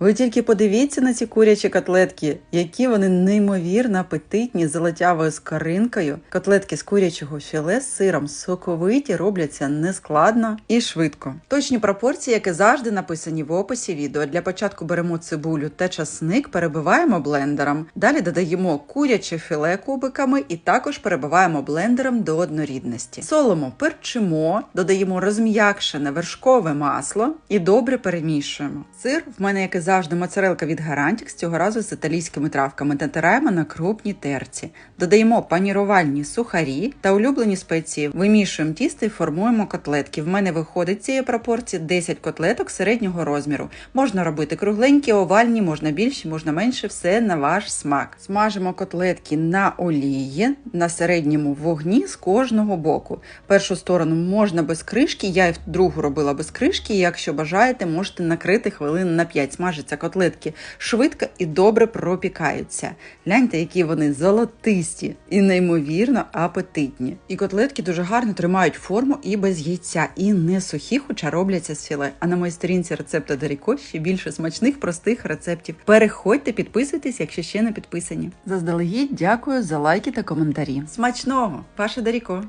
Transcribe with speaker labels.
Speaker 1: Ви тільки подивіться на ці курячі котлетки, які вони неймовірно апетитні з золотявою скоринкою. Котлетки з курячого філе з сиром соковиті робляться нескладно і швидко. Точні пропорції, як і завжди, написані в описі відео. Для початку беремо цибулю та часник, перебиваємо блендером. Далі додаємо куряче філе кубиками і також перебиваємо блендером до однорідності. Солимо, перчимо, додаємо розм'якшене вершкове масло і добре перемішуємо. Сир в мене, як і завжди, моцарелка від Гарантікс, цього разу з італійськими травками. Натираємо на крупній терці. Додаємо панірувальні сухарі та улюблені спеції. Вимішуємо тісто і формуємо котлетки. В мене виходить цієї пропорції 10 котлеток середнього розміру. Можна робити кругленькі, овальні, можна більші, можна менше, все на ваш смак. Смажимо котлетки на олії на середньому вогні з кожного боку. Першу сторону можна без кришки, я і другу робила без кришки. Якщо бажаєте, можете накрити хвилин на 5. Смажаться котлетки швидко і добре пропікаються. Гляньте, які вони золотисті і неймовірно апетитні. І котлетки дуже гарно тримають форму і без яйця, і не сухі, хоча робляться з філе. А на моїй сторінці рецепта Даріко ще більше смачних простих рецептів. Переходьте, підписуйтесь, якщо ще не підписані. Заздалегідь дякую за лайки та коментарі. Смачного, ваша Даріко!